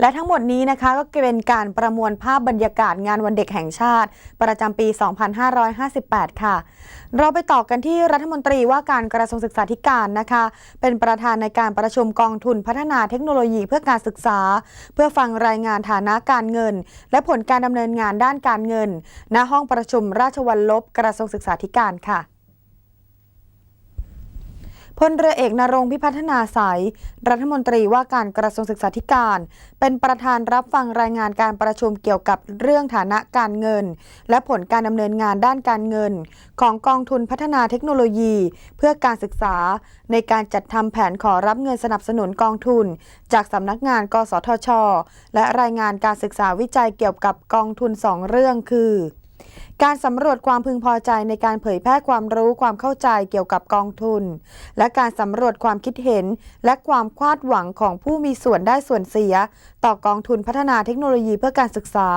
และทั้งหมดนี้นะคะก็เป็นการประมวลภาพบรรยากาศงานวันเด็กแห่งชาติ ประจำปี 2558 ค่ะ เราไปต่อกันที่รัฐมนตรีว่าการกระทรวงศึกษาธิการนะคะ เป็นประธานในการประชุมกองทุนพัฒนาเทคโนโลยีเพื่อการศึกษา เพื่อฟังรายงานฐานะการเงิน และผลการดำเนินงานด้านการเงิน ณห้องประชุมราชวัลลบกระทรวงศึกษาธิการค่ะ พลเรือเอกนรงพิพัฒนาสายรัฐมนตรีว่าการกระทรวงศึกษาธิการ เป็นประธานรับฟังรายงานการประชุมเกี่ยวกับเรื่องฐานะการเงิน และผลการดำเนินงานด้านการเงิน ของกองทุนพัฒนาเทคโนโลยี เพื่อการศึกษา ในการจัดทำแผนขอรับเงินสนับสนุนกองทุน จากสำนักงาน กสทช และรายงานการศึกษาวิจัยเกี่ยวกับกองทุนสองเรื่องคือ การสำรวจความพึงพอใจในการเผยแพร่ความรู้ความเข้าใจเกี่ยวกับกองทุน และการสำรวจความคิดเห็น และความคาดหวังของผู้มีส่วนได้ส่วนเสีย ต่อกองทุนพัฒนาเทคโนโลยีเพื่อการศึกษา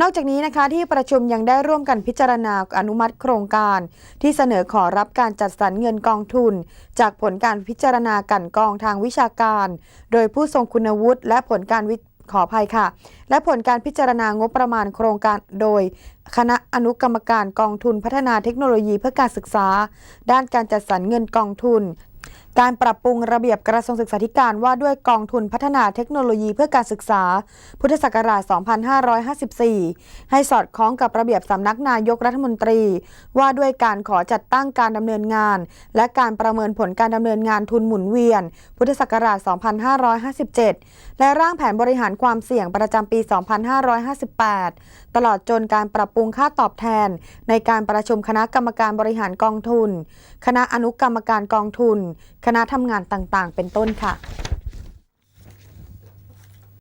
นอกจากนี้นะคะที่ประชุมยังได้ร่วมกันพิจารณาอนุมัติโครงการ ที่เสนอขอรับการจัดสรรเงินกองทุน จากผลการพิจารณากันกองทางวิชาการ โดยผู้ทรงคุณวุฒิและผลการวิ ขออภัยค่ะ และผลการพิจารณางบประมาณโครงการโดย คณะอนุกรรมการกองทุนพัฒนาเทคโนโลยีเพื่อการศึกษา ด้านการจัดสรรเงินกองทุน การปรับปรุงระเบียบกระทรวงศึกษาธิการว่าด้วยกองทุนพัฒนาเทคโนโลยีเพื่อการศึกษา พุทธศักราช 2554 ให้สอดคล้องกับระเบียบสำนักนายกรัฐมนตรี ว่าด้วยการขอจัดตั้งการดำเนินงาน และการประเมินผลการดำเนินงานทุนหมุนเวียน พุทธศักราช 2557 และร่างแผนบริหารความเสี่ยงประจำปี 2558 ตลอดจนการปรับปรุงค่าตอบแทน ในการประชุมคณะกรรมการบริหารกองทุน คณะอนุกรรมการกองทุนณะทำงานต่างๆ เป็นต้นค่ะ